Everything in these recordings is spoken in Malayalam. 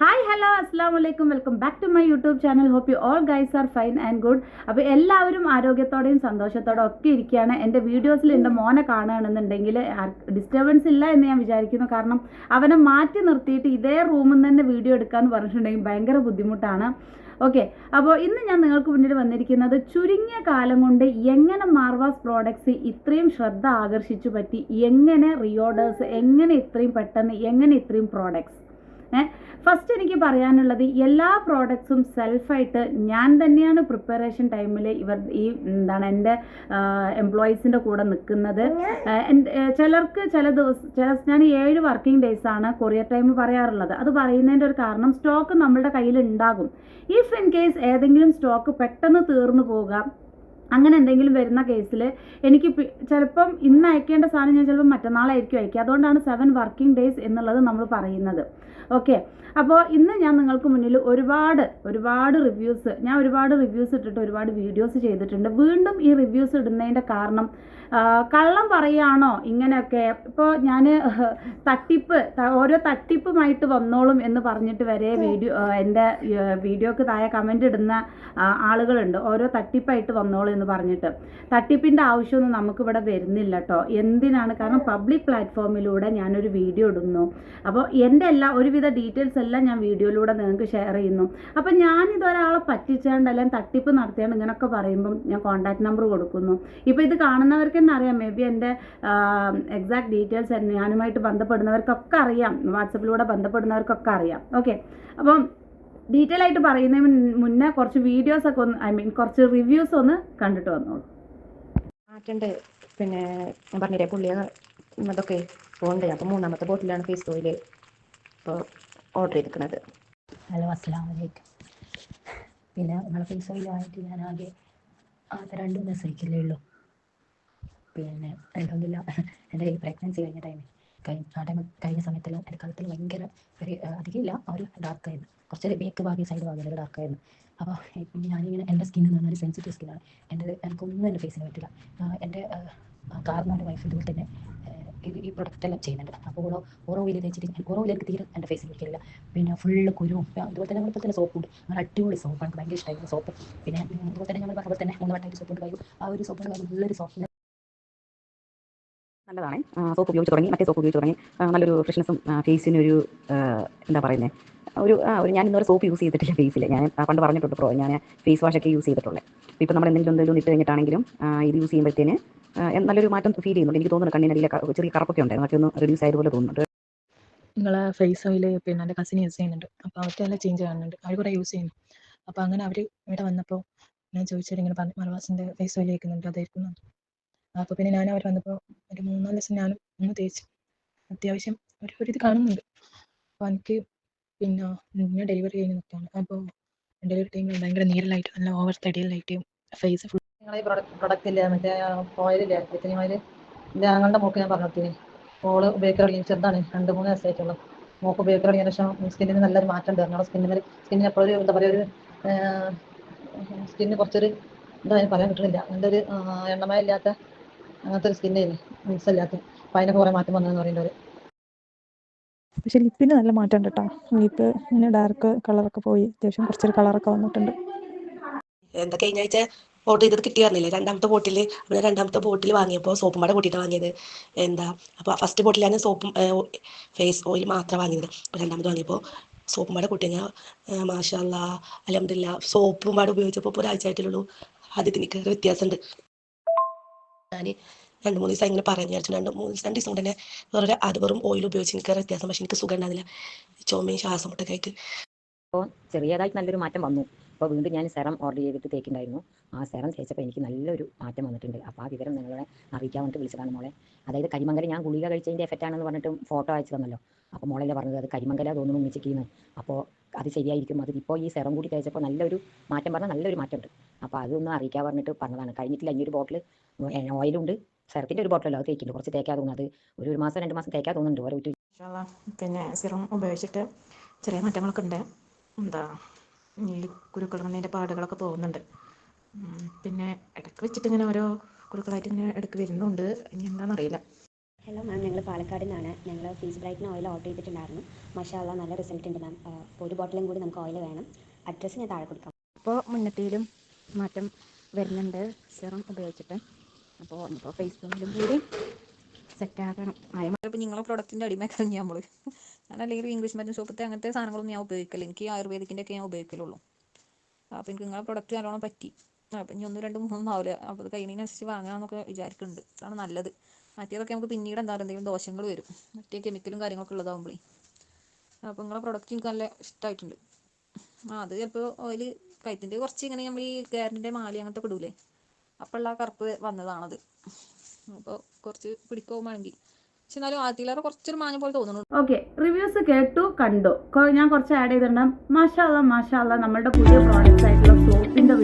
ഹായ് ഹലോ അസ്സാം വലൈക്കും welcome back to my YouTube channel hope you all guys are fine and good അപ്പോൾ എല്ലാവരും ആരോഗ്യത്തോടെയും സന്തോഷത്തോടെ ഒക്കെ ഇരിക്കുകയാണ്. എന്റെ വീഡിയോസിൽ എന്റെ മോനെ കാണുകയാണെന്നുണ്ടെങ്കിൽ ഡിസ്റ്റർബൻസ് ഇല്ല എന്ന് ഞാൻ വിചാരിക്കുന്നു. കാരണം അവനെ മാറ്റി നിർത്തിയിട്ട് ഇതേ റൂമിൽ നിന്ന് തന്നെ വീഡിയോ എടുക്കാമെന്ന് പറഞ്ഞിട്ടുണ്ടെങ്കിൽ ഭയങ്കര ബുദ്ധിമുട്ടാണ്. ഓക്കെ അപ്പോൾ ഇന്ന് ഞാൻ നിങ്ങൾക്ക് മുന്നിൽ വന്നിരിക്കുന്നത് ചുരുങ്ങിയ കാലം കൊണ്ട് എങ്ങനെ മാർവാസ് പ്രോഡക്ട്സ് ഇത്രയും ശ്രദ്ധ ആകർഷിച്ചു പറ്റി എങ്ങനെ റിയോർഡേഴ്സ് എങ്ങനെ ഇത്രയും പെട്ടെന്ന് എങ്ങനെ ഇത്രയും പ്രോഡക്ട്സ് ഫസ്റ്റ് എനിക്ക് പറയാനുള്ളത് എല്ലാ പ്രോഡക്ട്സും സെൽഫായിട്ട് ഞാൻ തന്നെയാണ് പ്രിപ്പറേഷൻ ടൈമിൽ ഇവർ ഈ എന്താണ് എന്റെ എംപ്ലോയീസിന്റെ കൂടെ നിൽക്കുന്നത് ചിലർക്ക് ചില ദിവസം ചില ഞാൻ ഏഴ് വർക്കിംഗ് ഡേയ്സ് ആണ് കൊറിയർ ടൈം പറയാറുള്ളത്. അത് പറയുന്നതിന്റെ ഒരു കാരണം സ്റ്റോക്ക് നമ്മളുടെ കയ്യിൽ ഉണ്ടാകും ഇഫ് ഇൻ കേസ് ഏതെങ്കിലും സ്റ്റോക്ക് പെട്ടെന്ന് തീർന്നു പോകാം അങ്ങനെ എന്തെങ്കിലും വരുന്ന കേസിൽ എനിക്ക് ചിലപ്പം ഇന്ന് അയക്കേണ്ട സാധനം ഞാൻ ചിലപ്പോൾ മറ്റന്നാളായിരിക്കും അയക്കുക. അതുകൊണ്ടാണ് സെവൻ വർക്കിംഗ് ഡേയ്സ് എന്നുള്ളത് നമ്മൾ പറയുന്നത്. ഓക്കെ അപ്പോൾ ഇന്ന് ഞാൻ നിങ്ങൾക്ക് മുന്നിൽ ഒരുപാട് ഒരുപാട് റിവ്യൂസ് ഞാൻ ഒരുപാട് റിവ്യൂസ് ഇട്ടിട്ട് ഒരുപാട് വീഡിയോസ് ചെയ്തിട്ടുണ്ട്. വീണ്ടും ഈ റിവ്യൂസ് ഇടുന്നതിന്റെ കാരണം കള്ളം പറയുകയാണോ ഇങ്ങനെയൊക്കെ? ഇപ്പോൾ ഞാൻ തട്ടിപ്പ് ഓരോ തട്ടിപ്പുമായിട്ട് വന്നോളും എന്ന് പറഞ്ഞിട്ട് വരെ വീഡിയോ എന്റെ വീഡിയോക്ക് താഴെ കമന്റ് ഇടുന്ന ആളുകളുണ്ട്. ഓരോ തട്ടിപ്പായിട്ട് വന്നോളൂ എന്ന് പറഞ്ഞിട്ട്. തട്ടിപ്പിന്റെ ആവശ്യമൊന്നും നമുക്കിവിടെ വരുന്നില്ല കേട്ടോ എന്തിനാണ്? കാരണം പബ്ലിക് പ്ലാറ്റ്ഫോമിലൂടെ ഞാനൊരു വീഡിയോ ഇടുന്നു. അപ്പോൾ എന്റെ എല്ലാ ഒരുവിധ ഡീറ്റെയിൽസ് എല്ലാം ഞാൻ വീഡിയോയിലൂടെ നിങ്ങൾക്ക് ഷെയർ ചെയ്യുന്നു. അപ്പോൾ ഞാനിത് ഒരാളെ പറ്റിച്ചാണ്ട് അല്ലെങ്കിൽ തട്ടിപ്പ് നടത്തിയാണ്ട് ഇങ്ങനെയൊക്കെ പറയുമ്പം ഞാൻ കോൺടാക്ട് നമ്പർ കൊടുക്കുന്നു. ഇപ്പോൾ ഇത് കാണുന്നവർക്ക് തന്നെ അറിയാം. മേ ബി എന്റെ എക്സാക്ട് ഡീറ്റെയിൽസ് ഞാനുമായിട്ട് ബന്ധപ്പെടുന്നവർക്കൊക്കെ അറിയാം. വാട്സപ്പിലൂടെ ബന്ധപ്പെടുന്നവർക്കൊക്കെ അറിയാം. ഓക്കെ അപ്പം ഡീറ്റെയിൽ ആയിട്ട് പറയുന്നതിന് മുന്നേ കുറച്ച് വീഡിയോസ് ഒക്കെ ഒന്ന് ഐ മീൻ കുറച്ച് റിവ്യൂസ് ഒന്ന് കണ്ടിട്ട് വന്നോളൂ. മാറ്റണ്ട്. പിന്നെ ഞാൻ പറഞ്ഞില്ലേ പുള്ളിയെ അതൊക്കെ പോകണ്ടേ? അപ്പോൾ മൂന്നാമത്തെ ബോട്ടിലാണ് ഫേസ് ഓയിൽ ഇപ്പോൾ ഓർഡർ ചെയ്തിരിക്കുന്നത് ഹലോ അസ്സാം വലൈക്കും പിന്നെ നമ്മളെ ഫേസ് ഓയിൽ വാങ്ങിയിട്ട് ഞാൻ ആകെ ആകെ രണ്ട് മെസ്സേജിലേ ഉള്ളൂ. പിന്നെ എന്തൊന്നുമില്ല എന്റെ ഈ പ്രഗ്നൻസി കഴിഞ്ഞ ടൈമിൽ കഴിഞ്ഞ കഴിഞ്ഞ സമയത്തെല്ലാം എന്റെ ഭയങ്കര ഒരു അധികമില്ല ഒരു ഡാർക്കായിരുന്നു കുറച്ച് ബേക്ക് ഭാഗ്യ സൈഡ് ഭാഗ്യം ഡാർക്കായിരുന്നു അപ്പോൾ ഞാനിങ്ങനെ എന്റെ സ്കിൻ എന്ന് പറഞ്ഞാൽ സെൻസിറ്റീവ് സ്കിന്നാണ് എന്റെ എനിക്കൊന്നും എന്റെ ഫേസിന് പറ്റില്ല. എന്റെ കാറിനാന്റെ വൈഫ് ഇതുപോലെ തന്നെ ഇത് ഈ പ്രൊഡക്റ്റ് എല്ലാം ചെയ്യുന്നുണ്ട്. അപ്പോൾ ഓരോ ഓരോ ഓയിൽ തേച്ചിട്ട് ഞാൻ ഓരോ തീരെ എന്റെ ഫേസിൽ പിടിക്കില്ല പിന്നെ ഫുള്ള് കുരുവും അതുപോലെ തന്നെ നമ്മളിപ്പോൾ തന്നെ സോപ്പ് ഉണ്ട്. അങ്ങനെ അടിപൊളി സോപ്പ് എനിക്ക് ഭയങ്കര ഇഷ്ടമായിരുന്നു സോപ്പ് പിന്നെ അതുപോലെ തന്നെ നമ്മൾ പറഞ്ഞ തന്നെ മൂന്ന് വട്ടം സോപ്പ് കൊണ്ട് കഴിയും ആ ഒരു സോപ്പ് നല്ലൊരു സോഫ്റ്റ് നല്ലതാണ്. സോപ്പ് ഉപയോഗിച്ച് തുടങ്ങി. മറ്റേ സോപ്പ് ഉപയോഗിച്ച് തുടങ്ങി. നല്ലൊരു ഫ്രഷ്നെസ്സും ഫേസിനൊരു എന്താ പറയുന്നത് ഒരു ആ, ഒരു ഞാൻ ഇന്നൊരു സോപ്പ് യൂസ് ചെയ്തിട്ടില്ല ഫേസിൽ ഞാൻ പണ്ട് പറഞ്ഞിട്ടുണ്ട് പ്രോ ഞാൻ ഫേസ് വാഷ് ഒക്കെ യൂസ് ചെയ്തിട്ടുള്ളത് ഇപ്പോൾ നമ്മൾ എന്തെങ്കിലും എന്തെങ്കിലും ഇട്ട് കഴിഞ്ഞിട്ടാണെങ്കിലും ഇത് യൂസ് ചെയ്യുമ്പോഴത്തേന് നല്ലൊരു മാറ്റം ഫീൽ ചെയ്യുന്നുണ്ട്. എനിക്ക് തോന്നുന്നു കണ്ണിനടിയിലെ ചെറിയ കറുപ്പൊക്കെ ഉണ്ടായിരുന്നു അതൊക്കെ ഒന്ന് റിഡ്യൂസ് ആയതുപോലെ തോന്നുന്നുണ്ട്. നിങ്ങളെ ഫേസ് ഓയിൽ പിന്നെ എന്റെ കസിൻ യൂസ് ചെയ്യുന്നുണ്ട്. അപ്പോൾ അവർക്ക് നല്ല ചേഞ്ച് കാണുന്നുണ്ട്. അവർ കുറേ യൂസ് ചെയ്യുന്നു. അപ്പോൾ അങ്ങനെ അവർ ഇവിടെ വന്നപ്പോൾ ഞാൻ ചോദിച്ചാൽ ഇങ്ങനെ പറഞ്ഞു മലവാസിന്റെ ഫേസ് ഓയിൽ കേൾക്കുന്നുണ്ട് അതായിരിക്കും. അപ്പോൾ പിന്നെ ഞാൻ അവർ വന്നപ്പോൾ ഒരു മൂന്നാൽ ദിവസം ഞാനും ഒന്ന് തേച്ചു അത്യാവശ്യം ഒരു ഒരു ഇത് കാണുന്നുണ്ട്. അപ്പോൾ എനിക്ക് പിന്നെ ഞാൻ ഡെലിവറി കഴിഞ്ഞ് നിൽക്കുകയാണ് അപ്പോൾ ഡെലിവറി ടൈമിൽ ഭയങ്കര നീരലായിട്ട് നല്ല ഓവർ തടിയലായിട്ട് ഫേസ് ഫുൾ നിങ്ങളെ പ്രൊഡക്റ്റ് ഇല്ലേ മറ്റേ ഓയിലില്ലേ വിറ്റനി ഓയിൽ ഞങ്ങളുടെ മൂക്ക് ഞാൻ പറഞ്ഞു ഓൾ ഉപയോഗിക്കാൻ തുടങ്ങി. ചെറുതാണ് രണ്ട് മൂന്ന് ദിവസമായിട്ടുള്ളൂ മോക്ക് ഉപയോഗിക്കാൻ തുടങ്ങിയ ശേഷം സ്കിന്നിന് നല്ലൊരു മാറ്റം ഉണ്ട്. ഞങ്ങളുടെ സ്കിന്നിന് സ്കിന്നിന് എപ്പോഴും എന്താ പറയുക ഒരു സ്കിന്നിന് കുറച്ചൊരു എന്താ പറയാൻ കിട്ടുന്നില്ല അതിന്റെ ഒരു എണ്ണമയം ഇല്ലാത്ത അങ്ങനത്തെ ഒരു സ്കിന്നില്ലേ മിക്സ് ഇല്ലാത്ത അപ്പം അതിനൊക്കെ കുറേ മാറ്റം വന്നതെന്ന് പറയുന്നവർ പക്ഷെ ലിപ്പിന് നല്ല മാറ്റം ഉണ്ട് കേട്ടോ ലിപ്പ് ഇങ്ങനെ ഡാർക്ക് കളറൊക്കെ പോയി. അത്യാവശ്യം കുറച്ചൊരു കളറൊക്കെ വന്നിട്ടുണ്ട്. എന്താ കഴിഞ്ഞ ആഴ്ച ഓർഡർ ചെയ്തത് കിട്ടി പറഞ്ഞില്ലേ രണ്ടാമത്തെ ബോട്ടിൽ അവിടെ രണ്ടാമത്തെ ബോട്ടിൽ വാങ്ങിയപ്പോൾ സോപ്പും പാടെ കൂട്ടിയിട്ട് വാങ്ങിയത്. എന്താ? അപ്പോൾ ഫസ്റ്റ് ബോട്ടിലാണ് സോപ്പും ഫേസ് ഓയിൽ മാത്രം വാങ്ങിയത്. അപ്പോൾ രണ്ടാമത് വാങ്ങിയപ്പോൾ സോപ്പും പാടെ കൂട്ടി ഞാൻ മാഷല്ല അലഹമില്ല സോപ്പും പാടെ ഉപയോഗിച്ചപ്പോൾ ഒരാഴ്ച ആയിട്ടുള്ളൂ ആദ്യത്തിന് കയറി വ്യത്യാസമുണ്ട് ഞാൻ രണ്ട് മൂന്ന് ദിവസം ഇങ്ങനെ പറഞ്ഞു വിചാരിച്ചു രണ്ട് മൂന്ന് രണ്ട് ദിവസം കൊണ്ട് തന്നെ വേറെ അത് വെറും ഓയിൽ ഉപയോഗിച്ച് എനിക്ക് വ്യത്യാസം പക്ഷെ എനിക്ക് സുഖം ഉണ്ടാകില്ല ചുമയും ശ്വാസം മുട്ടൊക്കെ ആയിട്ട്. അപ്പോൾ ചെറിയതായിട്ട് നല്ലൊരു മാറ്റം വന്നു. അപ്പോൾ വീണ്ടും ഞാൻ സെറം ഓർഡർ ചെയ്തിട്ട് തേക്കുണ്ടായിരുന്നു ആ സെറം തേച്ചപ്പോൾ എനിക്ക് നല്ലൊരു മാറ്റം വന്നിട്ടുണ്ട്. അപ്പോൾ ആ വിവരം നിങ്ങളെ അറിയിക്കാൻ വേണ്ടിയിട്ട് വിളിച്ചതാണ് മോളെ. അതായത് കരിമംഗല ഞാൻ ഗുളിക കഴിച്ചതിന്റെ എഫക്റ്റ് ആണെന്ന് പറഞ്ഞിട്ട് ഫോട്ടോ അയച്ചു തന്നല്ലോ. അപ്പോൾ മോളല്ലേ പറഞ്ഞത് അത് കരിമംഗല തോന്നുന്നു ഉമ്മിച്ചിരിക്കുന്നു അപ്പോൾ അത് ശരിയായിരിക്കും. അത് ഇപ്പോൾ ഈ സെറം കൂടി തേച്ചപ്പോൾ നല്ലൊരു മാറ്റം പറഞ്ഞാൽ നല്ലൊരു മാറ്റമുണ്ട് അപ്പോൾ അതൊന്നും അറിയിക്കാൻ പറഞ്ഞിട്ട് പറഞ്ഞതാണ്. കഴിഞ്ഞിട്ടില്ല ഈ ബോട്ടിൽ ഓയിലുണ്ട് സെറത്തിന്റെ ഒരു ബോട്ടിലല്ലോ അത് തേക്കില്ല കുറച്ച് തേക്കാൻ തോന്നുന്നത് ഒരു ഒരു മാസം രണ്ട് മാസം തേക്കാൻ തോന്നുന്നുണ്ട്. ഓരോ. പിന്നെ സിറം ഉപയോഗിച്ചിട്ട് ചെറിയ മാറ്റങ്ങളൊക്കെ ഉണ്ട്. എന്താ ഈ കുരുക്കളുടെ പാടുകളൊക്കെ പോകുന്നുണ്ട്. പിന്നെ ഇടയ്ക്ക് വെച്ചിട്ട് ഇങ്ങനെ ഓരോ കുരുക്കളായിട്ട് ഇങ്ങനെ ഇടയ്ക്ക് വരുന്നുണ്ട്. ഇനി എന്താണെന്നറിയില്ല ഹലോ മാം ഞങ്ങൾ പാലക്കാട് നിന്നാണ്. ഞങ്ങൾ ഫീസ് ബ്രൈറ്റിന് ഓയിൽ ഓർഡർ ചെയ്തിട്ടുണ്ടായിരുന്നു. മഷാള നല്ല റിസൾട്ട് ഉണ്ട് മാം അപ്പോൾ ഒരു ബോട്ടിലും കൂടി നമുക്ക് ഓയിൽ വേണം. അഡ്രസ്സ് ഞാൻ താഴെ കൊടുക്കാം. അപ്പോൾ മുന്നത്തേലും മാറ്റം വരുന്നുണ്ട്. സിറം ഉപയോഗിച്ചിട്ട്. അപ്പോൾ ഇപ്പോൾ ക്രീമിലും കൂടി സെറ്റാക്കണം ആയ ഇപ്പോൾ നിങ്ങളെ പ്രൊഡക്റ്റിന്റെ അടിമയൊക്കെ നമ്മൾ അല്ലെങ്കിൽ ഇംഗ്ലീഷ് മരുന്ന് ഷോപ്പത്തെ അങ്ങനത്തെ സാധനങ്ങളൊന്നും ഞാൻ ഉപയോഗിക്കില്ല എനിക്ക് ആയുർവേദത്തിന്റെ ഒക്കെ ഞാൻ ഉപയോഗിക്കലുള്ളൂ. അപ്പോൾ എനിക്ക് നിങ്ങളെ പ്രൊഡക്റ്റ് നല്ലോണം പറ്റി. അപ്പം ഇനി ഒന്നും രണ്ടും മൂന്നും ആവില്ല അപ്പോൾ അത് കഴിഞ്ഞതിനനുസരിച്ച് വാങ്ങാമെന്നൊക്കെ വിചാരിക്കുന്നുണ്ട് അതാണ് നല്ലത്. മറ്റേതൊക്കെ നമുക്ക് പിന്നീട് എന്താ എന്തെങ്കിലും ദോഷങ്ങൾ വരും. മറ്റേ കെമിക്കലും കാര്യങ്ങളൊക്കെ ഉള്ളതാകുമ്പോഴേ അപ്പോൾ നിങ്ങളെ പ്രൊഡക്റ്റ് എനിക്ക് നല്ല ഇഷ്ടമായിട്ടുണ്ട് ആ അത് ചിലപ്പോൾ ഓയിൽ കയറ്റിന്റെ കുറച്ച് ഇങ്ങനെ നമ്മൾ ഈ കയറിന്റെ മാലി അങ്ങനത്തെ ഇടൂലേ. അപ്പോഴുള്ള ഉള്ള കറുപ്പ് വന്നതാണത്. അപ്പോൾ കുറച്ച് പിടിക്കുമാണെങ്കിൽ പക്ഷെ കുറച്ചൊരു മാഞ്ഞ പോലെ തോന്നുന്നു ഓക്കെ റിവ്യൂസ് കേട്ടു കണ്ടു. ഞാൻ കുറച്ച് ആഡ് ചെയ്തിട്ടുണ്ട്. മാഷാല്ല മാഷാല്ല നമ്മളുടെ പുതിയ പ്രോഡക്റ്റ്സ് ആയിട്ടുള്ള സോപ്പിന്റെ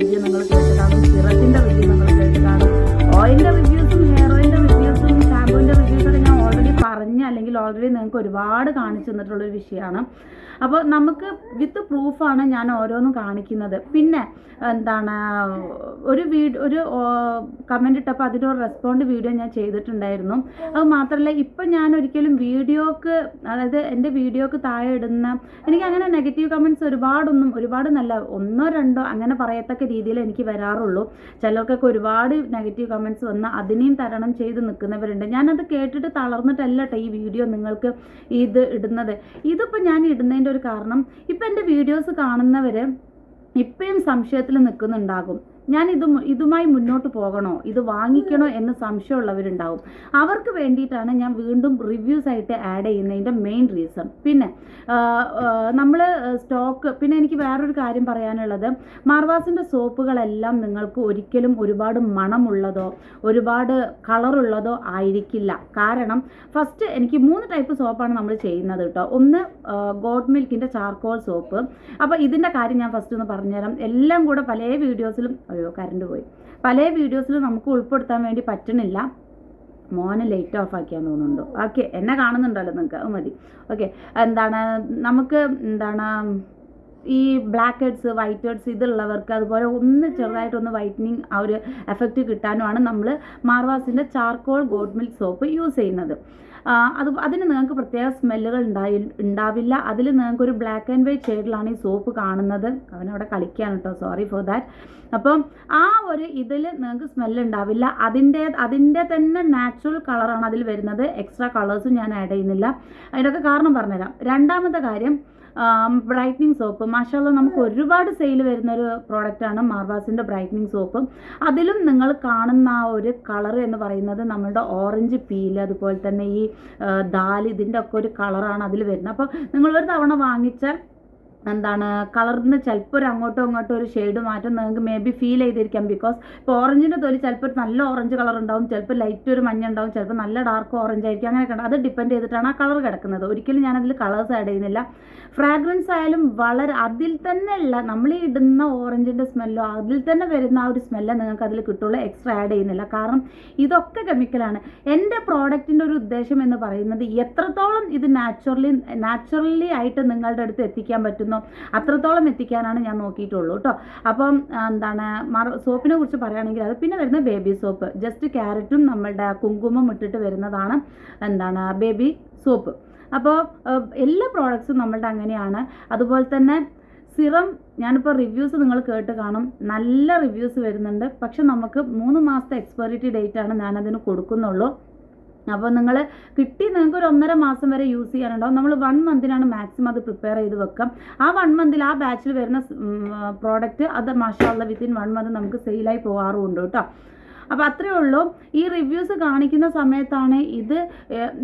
നിങ്ങൾക്ക് ഒരുപാട് കാണിച്ചു തന്നിട്ടുള്ള ഒരു വിഷയമാണ്. അപ്പോൾ നമുക്ക് വിത്ത് പ്രൂഫാണ് ഞാൻ ഓരോന്നും കാണിക്കുന്നത്. പിന്നെ എന്താണ് ഒരു വീഡിയോ ഒരു കമന്റ് ഇട്ടപ്പോൾ അതിനൊരു റെസ്പോണ്ട് വീഡിയോ ഞാൻ ചെയ്തിട്ടുണ്ടായിരുന്നു. അത് മാത്രമല്ല ഇപ്പം ഞാൻ ഒരിക്കലും വീഡിയോക്ക് അതായത് എന്റെ വീഡിയോക്ക് താഴെ ഇടുന്ന എനിക്ക് അങ്ങനെ നെഗറ്റീവ് കമന്റ്സ് ഒരുപാടൊന്നും ഒരുപാട് നല്ല ഒന്നോ രണ്ടോ അങ്ങനെ പറയത്തക്ക രീതിയിൽ എനിക്ക് വരാറുള്ളൂ. ചിലർക്കൊക്കെ ഒരുപാട് നെഗറ്റീവ് കമന്റ്സ് വന്ന് അതിനെയും തരണം ചെയ്ത് നിൽക്കുന്നവരുണ്ട്. ഞാനത് കേട്ടിട്ട് തളർന്നിട്ടല്ല കേട്ടോ ഈ വീഡിയോ നിങ്ങൾക്ക് ഇത് ഇടുന്നത്. ഇതിപ്പോൾ ഞാൻ ഇടുന്നതിന്റെ ഒരു കാരണം ഇപ്പം എന്റെ വീഡിയോസ് കാണുന്നവർ ഇപ്പോഴും സംശയത്തിൽ നിൽക്കുന്നുണ്ടാകും. ഞാൻ ഇത് ഇതുമായി മുന്നോട്ട് പോകണോ? ഇത് വാങ്ങിക്കണോ എന്ന് സംശയമുള്ളവരുണ്ടാവും. അവർക്ക് വേണ്ടിയിട്ടാണ് ഞാൻ വീണ്ടും റിവ്യൂസ് ആയിട്ട് ആഡ് ചെയ്യുന്നതിന്റെ മെയിൻ റീസൺ. പിന്നെ നമ്മൾ സ്റ്റോക്ക് പിന്നെ എനിക്ക് വേറൊരു കാര്യം പറയാനുള്ളത്. മാർവാസിന്റെ സോപ്പുകളെല്ലാം നിങ്ങൾക്ക് ഒരിക്കലും ഒരുപാട് മണമുള്ളതോ ഒരുപാട് കളറുള്ളതോ ആയിരിക്കില്ല. കാരണം ഫസ്റ്റ് എനിക്ക് മൂന്ന് ടൈപ്പ് സോപ്പാണ് നമ്മൾ ചെയ്യുന്നത് കേട്ടോ. ഒന്ന് ഗോഡ് മിൽക്കിന്റെ ചാർക്കോൾ സോപ്പ്. അപ്പോൾ ഇതിന്റെ കാര്യം ഞാൻ ഫസ്റ്റ് ഒന്ന് പറഞ്ഞുതരാം. എല്ലാം കൂടെ പല വീഡിയോസിലും അയ്യോ കറണ്ട് പോയി. പല വീഡിയോസിലും നമുക്ക് ഉൾപ്പെടുത്താൻ വേണ്ടി പറ്റണില്ല. മോന് ലൈറ്റ് ഓഫ് ആക്കിയാൻ തോന്നുന്നുണ്ടോ? ഓക്കെ എന്നെ കാണുന്നുണ്ടല്ലോ നിങ്ങൾക്ക് അത് മതി. ഓക്കെ എന്താണ് നമുക്ക് എന്താണ് ഈ ബ്ലാക്ക് ഹെഡ്സ് വൈറ്റ് ഹെഡ്സ് ഇതുള്ളവർക്ക് അതുപോലെ ഒന്ന് ചെറുതായിട്ടൊന്ന് വൈറ്റനിങ് ആ ഒരു എഫക്റ്റ് കിട്ടാനുമാണ് നമ്മൾ മാർവാസിന്റെ charcoal goat milk soap use ചെയ്യുന്നത്. അത് അതിന് നിങ്ങൾക്ക് പ്രത്യേക സ്മെല്ലുകൾ ഉണ്ടായി ഉണ്ടാവില്ല. അതിൽ നിങ്ങൾക്ക് ഒരു ബ്ലാക്ക് ആൻഡ് വൈറ്റ് ഷെയ്ഡിലാണ് ഈ സോപ്പ് കാണുന്നത്. അവനവിടെ കളിക്കുകയാണ് കേട്ടോ സോറി ഫോർ ദാറ്റ് അപ്പം ആ ഒരു ഇതിൽ നിങ്ങൾക്ക് സ്മെല്ല് ഉണ്ടാവില്ല. അതിന്റെ അതിന്റെ തന്നെ നാച്ചുറൽ കളറാണ് അതിൽ വരുന്നത്. എക്സ്ട്രാ കളേഴ്സും ഞാൻ ആഡ് ചെയ്യുന്നില്ല. അതിനൊക്കെ കാരണം പറഞ്ഞുതരാം. രണ്ടാമത്തെ കാര്യം ബ്രൈറ്റ്നിങ് സോപ്പ് മാഷാല്ല നമുക്ക് ഒരുപാട് സെയിൽ വരുന്ന ഒരു പ്രോഡക്റ്റാണ് മാർബാസിന്റെ ബ്രൈറ്റ്നിങ് സോപ്പ് അതിലും നിങ്ങൾ കാണുന്ന ആ ഒരു കളർ എന്ന് പറയുന്നത് നമ്മളുടെ ഓറഞ്ച് പീൽ അതുപോലെ തന്നെ ഈ ദാൽ ഇതിന്റെ ഒക്കെ ഒരു കളറാണ് അതിൽ വരുന്നത്. അപ്പോൾ നിങ്ങൾ ഒരു തവണ വാങ്ങിച്ച എന്താണ് കളറിന് ചിലപ്പോൾ ഒരു അങ്ങോട്ടോ ഇങ്ങോട്ടോ ഒരു ഷെയ്ഡ് മാറ്റം നിങ്ങൾക്ക് മേ ബി ഫീൽ ചെയ്തിരിക്കാം. ബിക്കോസ് ഇപ്പോൾ ഓറഞ്ചിന്റെ തൊലി ചിലപ്പോൾ ഒരു നല്ല ഓറഞ്ച് കളർ ഉണ്ടാവും ചിലപ്പോൾ ലൈറ്റ് ഒരു മഞ്ഞ ഉണ്ടാവും ചിലപ്പോൾ നല്ല ഡാർക്ക് ഓറഞ്ച് ആയിരിക്കും. അങ്ങനെ ഉണ്ട്. അത് ഡിപ്പെൻഡ് ചെയ്തിട്ടാണ് ആ കളർ കിടക്കുന്നത്. ഒരിക്കലും ഞാനതിൽ കളേഴ്സ് ആഡ് ചെയ്യുന്നില്ല. ഫ്രാഗ്രൻസ് ആയാലും വളരെ അതിൽ തന്നെ ഉള്ള നമ്മൾ ഇടുന്ന ഓറഞ്ചിന്റെ സ്മെല്ലോ അതിൽ തന്നെ വരുന്ന ആ ഒരു സ്മെല്ല് നിങ്ങൾക്ക് അതിൽ കിട്ടുള്ളൂ. എക്സ്ട്രാ ആഡ് ചെയ്യുന്നില്ല. കാരണം ഇതൊക്കെ കെമിക്കലാണ് എന്റെ പ്രോഡക്റ്റിന്റെ ഒരു ഉദ്ദേശം എന്ന് പറയുന്നത് എത്രത്തോളം ഇത് നാച്ചുറലി നാച്ചുറലി ആയിട്ട് നിങ്ങളുടെ അടുത്ത് എത്തിക്കാൻ പറ്റുന്നോ അത്രത്തോളം എത്തിക്കാനാണ് ഞാൻ നോക്കിയിട്ടുള്ളൂ കേട്ടോ അപ്പം എന്താണ് മറ സോപ്പിനെ കുറിച്ച് പറയുകയാണെങ്കിൽ അത് പിന്നെ വരുന്ന ബേബി സോപ്പ്. ജസ്റ്റ് ക്യാരറ്റും നമ്മളുടെ കുങ്കുമം ഇട്ടിട്ട് വരുന്നതാണ് എന്താണ് ബേബി സോപ്പ്. അപ്പോൾ എല്ലാ പ്രോഡക്ട്സും നമ്മളുടെ അങ്ങനെയാണ്. അതുപോലെ തന്നെ സിറം ഞാനിപ്പോൾ റിവ്യൂസ് നിങ്ങൾ കേട്ട് കാണും. നല്ല റിവ്യൂസ് വരുന്നുണ്ട്. പക്ഷെ നമുക്ക് മൂന്ന് മാസത്തെ എക്സ്പെറിറ്റി ഡേറ്റ് ആണ് ഞാനതിന് കൊടുക്കുന്നുള്ളൂ. അപ്പോൾ നിങ്ങൾ കിട്ടി നിങ്ങൾക്ക് ഒരു ഒന്നര മാസം വരെ യൂസ് ചെയ്യാനുണ്ടാവും നമ്മൾ വൺ മന്തിനാണ് മാക്സിമം അത് പ്രിപ്പയർ ചെയ്ത് വെക്കാം. ആ വൺ മന്തിൽ ആ ബാച്ചിൽ വരുന്ന പ്രോഡക്റ്റ് അത് മാഷാള്ള വിത്തിൻ വൺ മന്ത് നമുക്ക് സെയിലായി പോകാറുമുണ്ട് കേട്ടോ. അപ്പോൾ അത്രയേ ഉള്ളൂ. ഈ റിവ്യൂസ് കാണിക്കുന്ന സമയത്താണ് ഇത്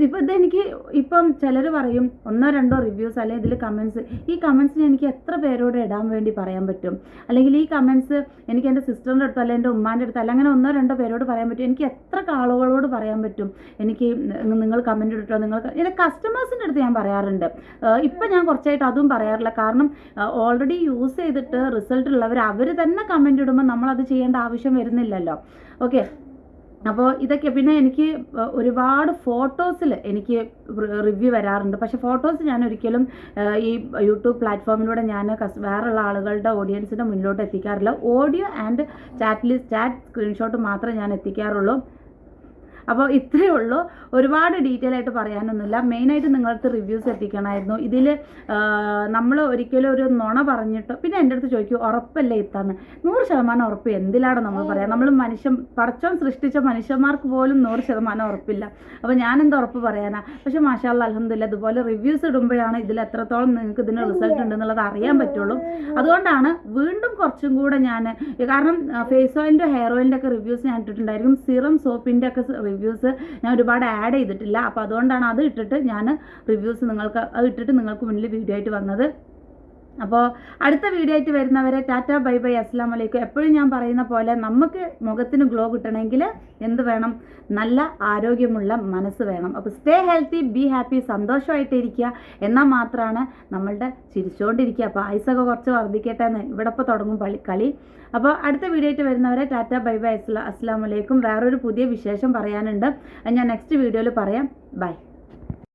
ഇപ്പം ഇതെനിക്ക് ഇപ്പം ചിലർ പറയും ഒന്നോ രണ്ടോ റിവ്യൂസ് അല്ലെങ്കിൽ ഇതിൽ കമൻസ് ഈ കമൻസിന് എനിക്ക് എത്ര പേരോട് ഇടാൻ വേണ്ടി പറയാൻ പറ്റും? അല്ലെങ്കിൽ ഈ കമൻസ് എനിക്ക് എന്റെ സിസ്റ്ററിന്റെ അടുത്തോ അല്ലെങ്കിൽ എന്റെ ഉമ്മാന്റെ അടുത്തോ അല്ലെങ്കിൽ അങ്ങനെ ഒന്നോ രണ്ടോ പേരോട് പറയാൻ പറ്റും. എനിക്ക് എത്ര ആളുകളോട് പറയാൻ പറ്റും? എനിക്ക് നിങ്ങൾ കമന്റ് ഇട്ടോ നിങ്ങൾ എന്റെ കസ്റ്റമേഴ്സിന്റെ അടുത്ത് ഞാൻ പറയാറുണ്ട്. ഇപ്പം ഞാൻ കുറച്ചായിട്ട് അതും പറയാറില്ല. കാരണം ഓൾറെഡി യൂസ് ചെയ്തിട്ട് റിസൾട്ട് ഉള്ളവർ അവർ തന്നെ കമന്റ് ഇടുമ്പോൾ നമ്മളത് ചെയ്യേണ്ട ആവശ്യം വരുന്നില്ലല്ലോ. ഓക്കെ അപ്പോൾ ഇതൊക്കെ പിന്നെ എനിക്ക് ഒരുപാട് ഫോട്ടോസിൽ എനിക്ക് റിവ്യൂ വരാറുണ്ട്. പക്ഷെ ഫോട്ടോസ് ഞാൻ ഒരിക്കലും ഈ യൂട്യൂബ് പ്ലാറ്റ്ഫോമിലൂടെ ഞാൻ വേറെയുള്ള ആളുകളുടെ ഓഡിയൻസിന്റെ മുന്നിലോട്ട് എത്തിക്കാറില്ല. Audio and chat list chat screenshot മാത്രമേ ഞാൻ എത്തിക്കാറുള്ളൂ. അപ്പോൾ ഇത്രയേ ഉള്ളൂ. ഒരുപാട് ഡീറ്റെയിൽ ആയിട്ട് പറയാനൊന്നുമില്ല. മെയിനായിട്ട് നിങ്ങളടുത്ത് റിവ്യൂസ് എത്തിക്കണമായിരുന്നു. ഇതിൽ നമ്മൾ ഒരിക്കലും ഒരു നുണ പറഞ്ഞിട്ട് പിന്നെ എന്റെ അടുത്ത് ചോദിക്കും ഉറപ്പല്ലേ ഇത്താന്ന്? നൂറ് ശതമാനം ഉറപ്പ് എന്തിലാണ് നമ്മൾ പറയാം? നമ്മൾ മനുഷ്യൻ പടച്ചോൻ സൃഷ്ടിച്ച മനുഷ്യന്മാർക്ക് പോലും നൂറ് ശതമാനം ഉറപ്പില്ല. അപ്പോൾ ഞാൻ എന്താ ഉറപ്പ് പറയാനാ? പക്ഷേ മാഷാല്ല അലഹമില്ല ഇതുപോലെ റിവ്യൂസ് ഇടുമ്പോഴാണ് ഇതിൽ എത്രത്തോളം നിങ്ങൾക്ക് ഇതിന് റിസൾട്ട് ഉണ്ടെന്നുള്ളത് അറിയാൻ പറ്റുള്ളൂ. അതുകൊണ്ടാണ് വീണ്ടും കുറച്ചും കൂടെ ഞാൻ കാരണം ഫേസ് ഓയിലിന്റെ ഹെയർ ഓയിലിന്റെ ഒക്കെ റിവ്യൂസ് ഞാൻ ഇട്ടിട്ടുണ്ടായിരിക്കും. സിറം സോപ്പിന്റെ ഒക്കെ റിവ്യൂസ് ഞാൻ ഒരുപാട് ആഡ് ചെയ്തിട്ടില്ല. അപ്പോൾ അതുകൊണ്ടാണ് അത് ഇട്ടിട്ട് ഞാൻ റിവ്യൂസ് നിങ്ങൾക്ക് അത് ഇട്ടിട്ട് നിങ്ങൾക്ക് മുന്നിൽ വീഡിയോ ആയിട്ട് വന്നത്. അപ്പോൾ അടുത്ത വീഡിയോ ആയിട്ട് വരുന്നവരെ ടാറ്റ ബൈ ബൈ അസ്സാം വലൈക്കും എപ്പോഴും ഞാൻ പറയുന്ന പോലെ നമുക്ക് മുഖത്തിന് ഗ്ലോ കിട്ടണമെങ്കിൽ എന്ത് വേണം? നല്ല ആരോഗ്യമുള്ള മനസ്സ് വേണം. അപ്പോൾ സ്റ്റേ ഹെൽത്തി ബി ഹാപ്പി സന്തോഷമായിട്ട് ഇരിക്കുക എന്നാൽ മാത്രമാണ് നമ്മളുടെ ചിരിച്ചുകൊണ്ടിരിക്കുക. അപ്പോൾ ആയുസൊക്കെ കുറച്ച് വർദ്ധിക്കട്ടെ എന്ന് ഇവിടെ ഇപ്പോൾ തുടങ്ങും പളി കളി. അപ്പോൾ അടുത്ത വീഡിയോ ആയിട്ട് വരുന്നവരെ ടാറ്റ ബൈ ബൈ അസ്ലാം വലൈക്കും വേറൊരു പുതിയ വിശേഷം പറയാനുണ്ട്. അത് ഞാൻ നെക്സ്റ്റ് വീഡിയോയിൽ പറയാം. ബൈ